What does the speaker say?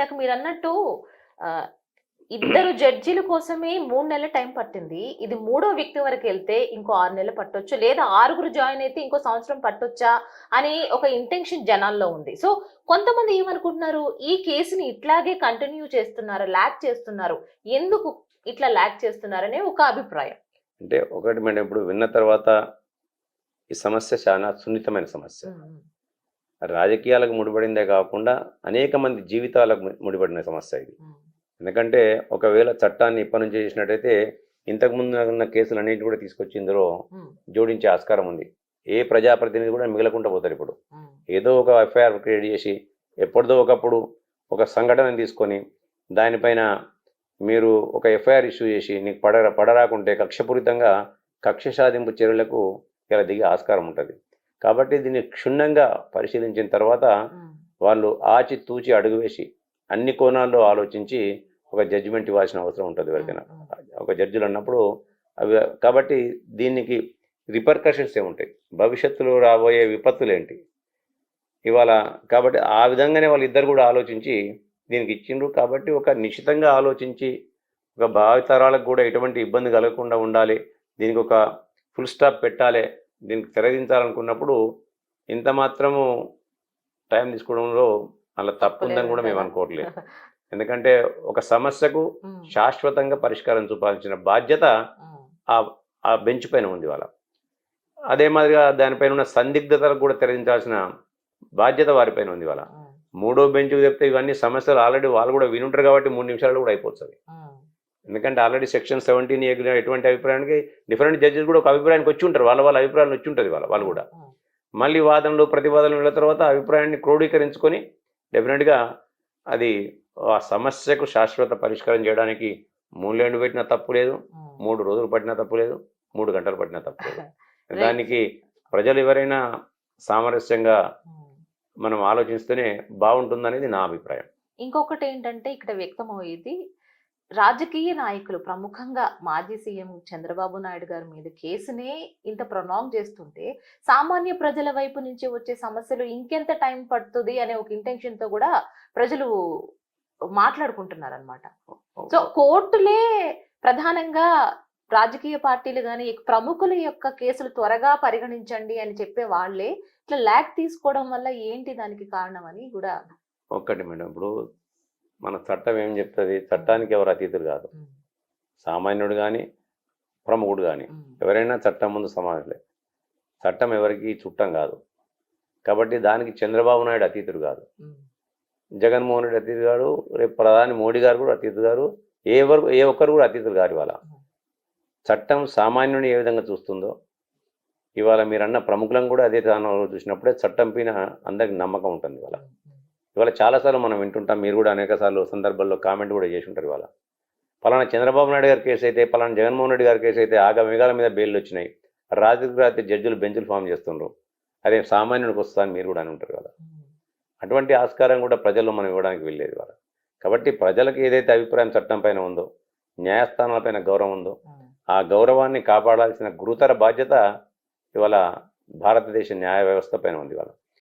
ఇందాక మీరు అన్నట్టు ఇద్దరు జడ్జిల కోసమే మూడు నెలల టైం పట్టింది. ఇది మూడో వ్యక్తి వరకు వెళ్తే ఇంకో ఆరు నెలలు పట్టొచ్చు. లేదా ఆరుగురు జాయిన్ అయితే ఇంకో సంవత్సరం పట్టొచ్చా అని ఒక ఇంటెన్షన్ జనాల్లో ఉంది. సో కొంతమంది ఏమనుకుంటున్నారు? ఈ కేసుని ఇట్లాగే కంటిన్యూ చేస్తున్నారు? ల్యాక్ చేస్తున్నారు? ఎందుకు ఇట్లా ల్యాక్ చేస్తున్నారనే ఒక అభిప్రాయం. అంటే ఒకటి మేడం ఇప్పుడు విన్న తర్వాత ఈ సమస్య చాలా సున్నితమైన సమస్య. రాజకీయాలకు ముడిపడిందే కాకుండా అనేక మంది జీవితాలకు ముడిపడిన సమస్య ఇది. ఎందుకంటే ఒకవేళ చట్టాన్ని ఇప్పటి నుంచి చేసినట్టయితే ఇంతకు ముందు ఉన్న కేసులన్నింటినీ కూడా తీసుకొచ్చి ఇందులో జోడించే ఆస్కారం ఉంది. ఏ ప్రజాప్రతినిధి కూడా మిగలకుండా పోతారు ఇప్పుడు. ఏదో ఒక ఎఫ్ఐఆర్ క్రియేట్ చేసి ఎప్పటిదో ఒకప్పుడు ఒక సంఘటన తీసుకొని దానిపైన మీరు ఒక ఎఫ్ఐఆర్ ఇష్యూ చేసి నీకు పడ పడరాకుంటే కక్షపూరితంగా కక్ష సాధింపు చర్యలకు ఇలా దిగే ఆస్కారం ఉంటుంది. కాబట్టి దీన్ని క్షుణ్ణంగా పరిశీలించిన తర్వాత వాళ్ళు ఆచి తూచి అడుగు వేసి అన్ని కోణాల్లో ఆలోచించి ఒక జడ్జిమెంట్ ఇవ్వాల్సిన అవసరం ఉంటుంది ఎవరికైనా. ఒక జడ్జిలు అన్నప్పుడు అవి కాబట్టి దీనికి రిపర్కషన్స్ ఏముంటాయి? భవిష్యత్తులో రాబోయే విపత్తులు ఏంటి? ఇవాళ కాబట్టి ఆ విధంగానే వాళ్ళు ఇద్దరు కూడా ఆలోచించి దీనికి ఇచ్చిండ్రు కాబట్టి ఒక నిశ్చితంగా ఆలోచించి ఒక భావితరాలకు కూడా ఎటువంటి ఇబ్బంది కలగకుండా ఉండాలి. దీనికి ఒక ఫుల్ స్టాప్ పెట్టాలి. దీనికి తెరదించాలనుకున్నప్పుడు ఇంత మాత్రము టైం తీసుకోవడంలో అలా తప్పు ఉందని కూడా మేము అనుకోవట్లేదు. ఎందుకంటే ఒక సమస్యకు శాశ్వతంగా పరిష్కారం చూపాల్సిన బాధ్యత ఆ ఆ బెంచ్ పైన ఉంది వాళ్ళ. అదే మాదిరిగా దానిపైన ఉన్న సందిగ్ధతలకు కూడా తెరదించాల్సిన బాధ్యత వారిపైన ఉంది వాళ్ళ. మూడో బెంచ్ చెప్తే ఇవన్నీ సమస్యలు ఆల్రెడీ వాళ్ళు కూడా వినుంటారు కాబట్టి మూడు నిమిషాలు కూడా అయిపోతుంది. ఎందుకంటే ఆల్రెడీ సెక్షన్ సెవెంటీన్ ఎటువంటి అభిప్రాయానికి డిఫరెంట్ జడ్జెస్ కూడా ఒక అభిప్రాయానికి వచ్చి ఉంటారు. వాళ్ళ వాళ్ళ అభిప్రాయాలు వచ్చి ఉంటుంది వాళ్ళ వాళ్ళు కూడా. మళ్ళీ వాదనలు ప్రతివాదనలు వెళ్ళిన తర్వాత అభిప్రాయాన్ని క్రోడీకరించుకొని డెఫినెట్గా అది ఆ సమస్యకు శాశ్వత పరిష్కారం చేయడానికి మూడేళ్ళు పెట్టినా తప్పు లేదు మూడు రోజులు పట్టినా తప్పు లేదు మూడు గంటలు పట్టినా తప్పు లేదు. దానికి ప్రజలు ఎవరైనా సామరస్యంగా మనం ఆలోచిస్తేనే బాగుంటుందనేది నా అభిప్రాయం. ఇంకొకటి ఏంటంటే ఇక్కడ వ్యక్తమయ్యేది రాజకీయ నాయకులు ప్రముఖంగా మాజీ సీఎం చంద్రబాబు నాయుడు గారి మీద కేసునే ఇంత ప్రొనాంగ్ చేస్తుంటే సామాన్య ప్రజల వైపు నుంచి వచ్చే సమస్యలు ఇంకెంత టైం పడుతుంది అనే ఒక ఇంటెన్షన్తో కూడా ప్రజలు మాట్లాడుకుంటున్నారు అనమాట సో కోర్టులే ప్రధానంగా రాజకీయ పార్టీలు కానీ ప్రముఖుల యొక్క కేసులు త్వరగా పరిగణించండి అని చెప్పే వాళ్ళే ఇట్లా ల్యాక్ తీసుకోవడం వల్ల ఏంటి దానికి కారణం అని కూడా ఒక్కటి మేడం ఇప్పుడు మన చట్టం ఏం చెప్తుంది? చట్టానికి ఎవరు అతీతులు కాదు. సామాన్యుడు కానీ ప్రముఖుడు కానీ ఎవరైనా చట్టం ముందు సమానలే. చట్టం ఎవరికి చుట్టం కాదు. కాబట్టి దానికి చంద్రబాబు నాయుడు అతీతుడు కాదు. జగన్మోహన్ రెడ్డి అతీతు గారు రేపు ప్రధాని మోడీ గారు కూడా అతీతు గారు ఏ ఎవరు ఏ ఒక్కరు కూడా అతీతులు గారు ఇవాళ. చట్టం సామాన్యుని ఏ విధంగా చూస్తుందో ఇవాళ మీరన్న ప్రముఖులను కూడా అదే స్థానంలో చూసినప్పుడే చట్టం పైన అందరికి నమ్మకం ఉంటుంది ఇవాళ. ఇవాళ చాలాసార్లు మనం వింటుంటాం మీరు కూడా అనేక సార్లు సందర్భాల్లో కామెంట్ కూడా చేసి ఉంటారు ఇవాళ. పలానా చంద్రబాబు నాయుడు గారి కేసు అయితే పలానా జగన్మోహన్ రెడ్డి గారి కేసు అయితే ఆగా మేఘాల మీద బెయిల్ వచ్చినాయి. రాత్రికి రాత్రి జడ్జిలు బెంచులు ఫామ్ చేస్తుండ్రు. అదే సామాన్యుడికి వస్తా అని మీరు కూడా అని ఉంటారు కదా. అటువంటి ఆస్కారం కూడా ప్రజల్లో మనం ఇవ్వడానికి వెళ్ళేది వాళ్ళ కాబట్టి ప్రజలకు ఏదైతే అభిప్రాయం చట్టం పైన ఉందో న్యాయస్థానాలపైన గౌరవం ఉందో ఆ గౌరవాన్ని కాపాడాల్సిన గురుతర బాధ్యత ఇవాళ భారతదేశ న్యాయ వ్యవస్థ పైన ఉంది ఇవాళ.